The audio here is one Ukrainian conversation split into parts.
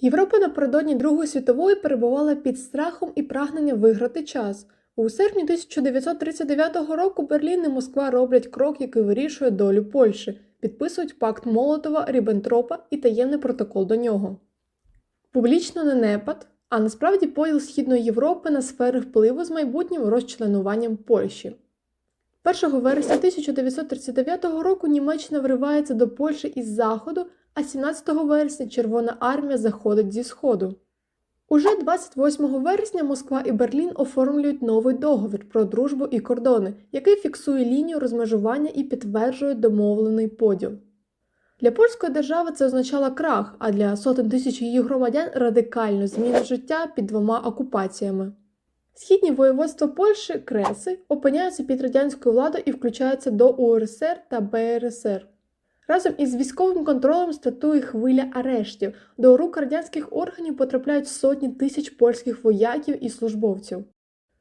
Європа напередодні Другої світової перебувала під страхом і прагненням виграти час. У серпні 1939 року Берлін і Москва роблять крок, який вирішує долю Польщі, підписують пакт Молотова, Ріббентропа і таємний протокол до нього. Публічно не непад, а насправді поділ Східної Європи на сфери впливу з майбутнім розчленуванням Польщі. 1 вересня 1939 року Німеччина вривається до Польщі із заходу, а 17 вересня Червона армія заходить зі сходу. Уже 28 вересня Москва і Берлін оформлюють новий договір про дружбу і кордони, який фіксує лінію розмежування і підтверджує домовлений поділ. Для польської держави це означало крах, а для сотень тисяч її громадян радикальну зміну життя під двома окупаціями. Східні воєводства Польщі, Креси, опиняються під радянською владою і включаються до УРСР та БРСР. Разом із військовим контролем стартує хвиля арештів. До рук радянських органів потрапляють сотні тисяч польських вояків і службовців.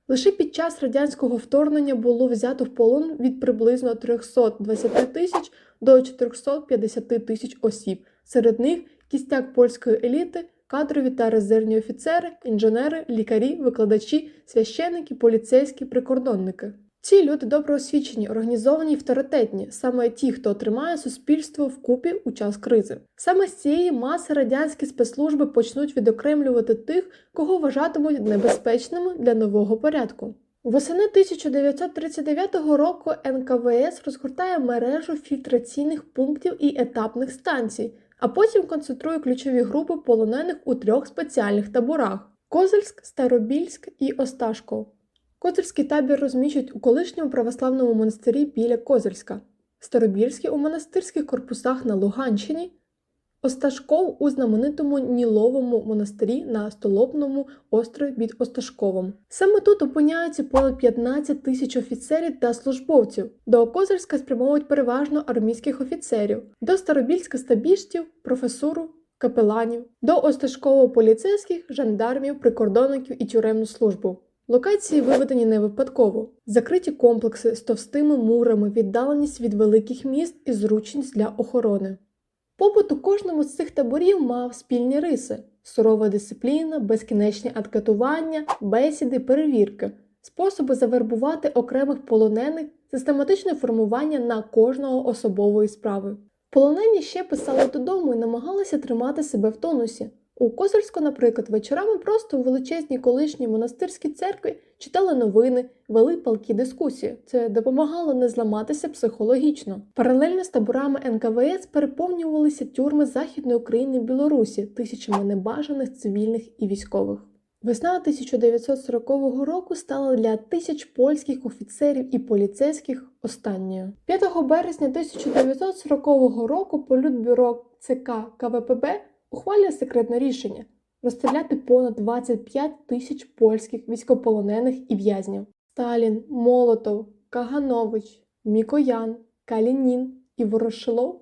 Лише під час радянського вторгнення було взято в полон від приблизно 320 тисяч до 450 тисяч осіб. Серед них кістяк польської еліти, кадрові та резервні офіцери, інженери, лікарі, викладачі, священники, поліцейські, прикордонники. Ці люди добре освічені, організовані й авторитетні, саме ті, хто тримає суспільство вкупі у час кризи. Саме з цієї маси радянські спецслужби почнуть відокремлювати тих, кого вважатимуть небезпечними для нового порядку. Восени 1939 року НКВС розгортає мережу фільтраційних пунктів і етапних станцій, а потім концентрує ключові групи полонених у трьох спеціальних таборах: Козельськ, Старобільськ і Осташков. Козельський табір розміщують у колишньому православному монастирі біля Козельська, Старобільський у монастирських корпусах на Луганщині, Осташков у знаменитому Ніловому монастирі на Столопному острові під Осташковом. Саме тут опиняються понад 15 тисяч офіцерів та службовців. До Козельська спрямовують переважно армійських офіцерів, до Старобільська стабіштів, професуру, капеланів, до Осташково поліцейських, жандармів, прикордонників і тюремну службу. Локації виведені не випадково, закриті комплекси з товстими мурами, віддаленість від великих міст і зручність для охорони. Побут у кожному з цих таборів мав спільні риси: сурова дисципліна, безкінечні адкатування, бесіди, перевірки, способи завербувати окремих полонених, систематичне формування на кожного особової справи. Полонені ще писали додому і намагалися тримати себе в тонусі. У Козельську, наприклад, вечорами просто у величезній колишній монастирській церкві читали новини, вели палкі дискусії. Це допомагало не зламатися психологічно. Паралельно з таборами НКВС переповнювалися тюрми Західної України і Білорусі тисячами небажаних цивільних і військових. Весна 1940 року стала для тисяч польських офіцерів і поліцейських останньою. 5 березня 1940 року політбюро ЦК КВПБ ухвалює секретне рішення розстріляти понад 25 тисяч польських військополонених і в'язнів. Сталін, Молотов, Каганович, Мікоян, Калінін і Ворошилов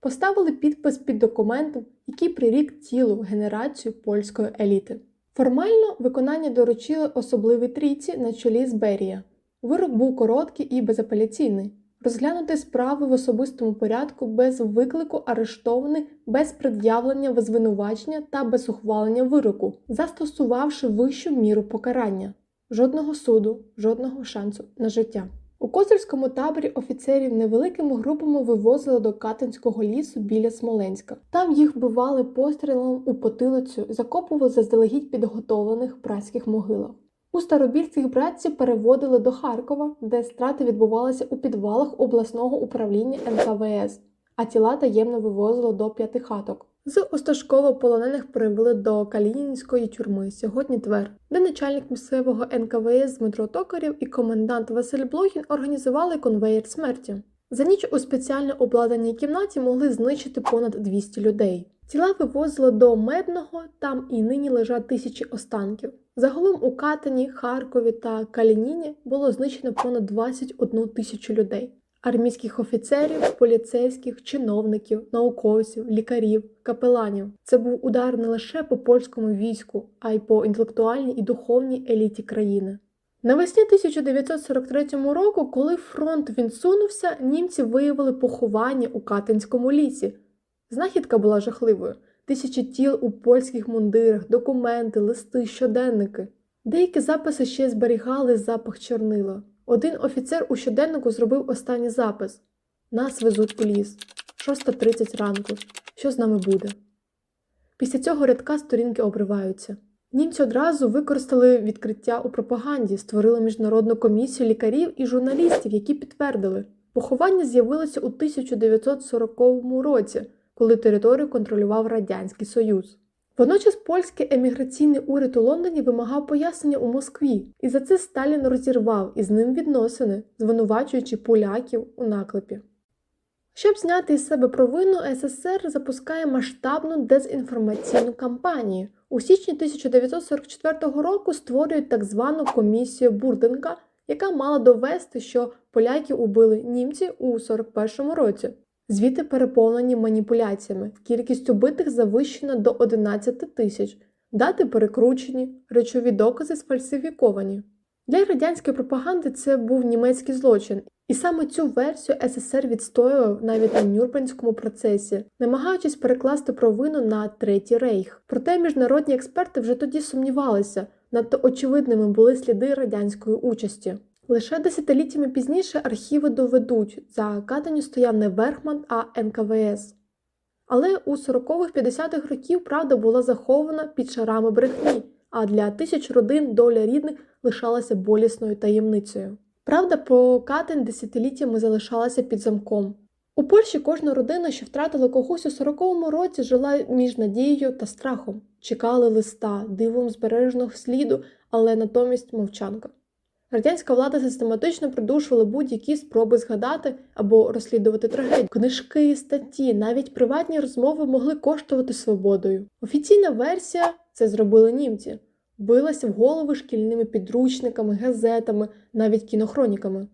поставили підпис під документом, який прирік цілу генерацію польської еліти. Формально виконання доручили особливій трійці на чолі з Берія. Вирок був короткий і безапеляційний розглянути справи в особистому порядку без виклику арештованих, без пред'явлення звинувачення та без ухвалення вироку, застосувавши вищу міру покарання. Жодного суду, жодного шансу на життя. У Козирському таборі офіцерів невеликими групами вивозили до Катинського лісу біля Смоленська. Там їх вбивали пострілом у потилицю закопували заздалегідь підготовлених братських могилах. У старобільських братців переводили до Харкова, де страти відбувалися у підвалах обласного управління НКВС, а тіла таємно вивозили до п'ятихаток. З Осташкова полонених перевели до Калінінської тюрми, сьогодні Твер, де начальник місцевого НКВС Дмитро Токарєв і комендант Василь Блохін організували конвеєр смерті. За ніч у спеціально обладнаній кімнаті могли знищити понад 200 людей. Тіла вивозили до Медного, там і нині лежать тисячі останків. Загалом у Катині, Харкові та Калініні було знищено понад 21 тисячу людей. Армійських офіцерів, поліцейських, чиновників, науковців, лікарів, капеланів. Це був удар не лише по польському війську, а й по інтелектуальній і духовній еліті країни. Навесні 1943 року, коли фронт відсунувся, німці виявили поховання у Катинському лісі. Знахідка була жахливою. Тисячі тіл у польських мундирах, документи, листи, щоденники. Деякі записи ще зберігали запах чорнила. Один офіцер у щоденнику зробив останній запис: Нас везуть у ліс. 6.30 ранку. Що з нами буде? Після цього рядка сторінки обриваються. Німці одразу використали відкриття у пропаганді, створили міжнародну комісію лікарів і журналістів, які підтвердили, поховання з'явилося у 1940 році, коли територію контролював Радянський Союз. Водночас польський еміграційний уряд у Лондоні вимагав пояснення у Москві, і за це Сталін розірвав із ним відносини, звинувачуючи поляків у наклепі. Щоб зняти із себе провину, СССР запускає масштабну дезінформаційну кампанію. У січні 1944 року створюють так звану комісію Бурденка, яка мала довести, що поляків убили німці у 41-му році. Звіти переповнені маніпуляціями. Кількість убитих завищена до 11 тисяч, дати перекручені, речові докази сфальсифіковані. Для радянської пропаганди це був німецький злочин, і саме цю версію СССР відстоював навіть на Нюрнберзькому процесі, намагаючись перекласти провину на Третій рейх. Проте міжнародні експерти вже тоді сумнівалися, надто очевидними були сліди радянської участі. Лише десятиліттями пізніше архіви доведуть, за катанню стояв не Верхман, а НКВС. Але у 40-х-50-х років правда була захована під шарами брехні, а для тисяч родин доля рідних лишалася болісною таємницею. Правда про катень десятиліттями залишалася під замком. У Польщі кожна родина, що втратила когось у 40-му році, жила між надією та страхом, чекали листа, дивом збереженого сліду, але натомість мовчанка. Радянська влада систематично придушувала будь-які спроби згадати або розслідувати трагедію. Книжки, статті, навіть приватні розмови могли коштувати свободою. Офіційна версія це зробили німці, билася в голови шкільними підручниками, газетами, навіть кінохроніками.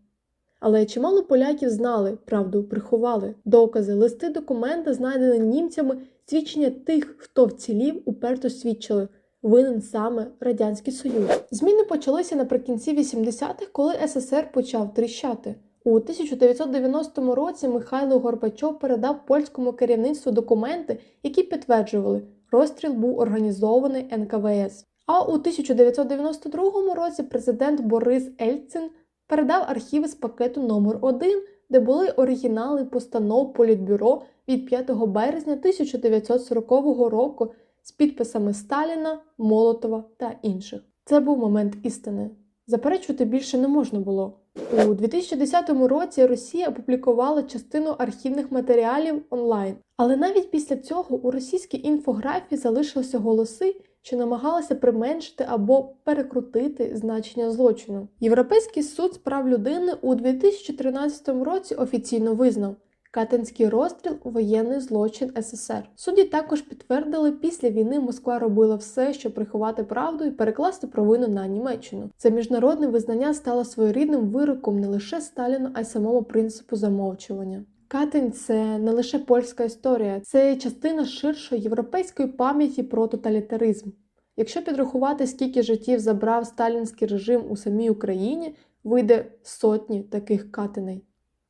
Але чимало поляків знали, правду приховали. Докази, листи, документи, знайдені німцями, свідчення тих, хто вцілів, уперто свідчили. Винен саме Радянський Союз. Зміни почалися наприкінці 80-х, коли СССР почав тріщати. У 1990 році Михайло Горбачов передав польському керівництву документи, які підтверджували, розстріл був організований НКВС. А у 1992 році президент Борис Ельцин передав архіви з пакету номер 1 де були оригінали постанов Політбюро від 5 березня 1940 року з підписами Сталіна, Молотова та інших. Це був момент істини. Заперечувати більше не можна було. У 2010 році Росія опублікувала частину архівних матеріалів онлайн, але навіть після цього у російській інфографії залишилися голоси, що намагалися применшити або перекрутити значення злочину. Європейський суд з прав людини у 2013 році офіційно визнав. Катинський розстріл воєнний злочин СССР. Судді також підтвердили, після війни Москва робила все, щоб приховати правду і перекласти провину на Німеччину. Це міжнародне визнання стало своєрідним вироком не лише Сталіну, а й самому принципу замовчування. Катень це не лише польська історія, це частина ширшої європейської пам'яті про тоталітаризм. Якщо підрахувати, скільки життів забрав сталінський режим у самій Україні, вийде сотні таких катеней.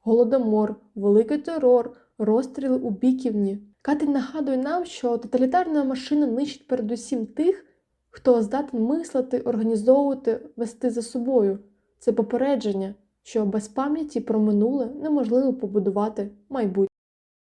Голодомор, великий терор, розстріли у Біківні. Катень нагадує нам, що тоталітарна машина нищить передусім тих, хто здатен мислити, організовувати, вести за собою. Це попередження, що без пам'яті про минуле неможливо побудувати майбутнє.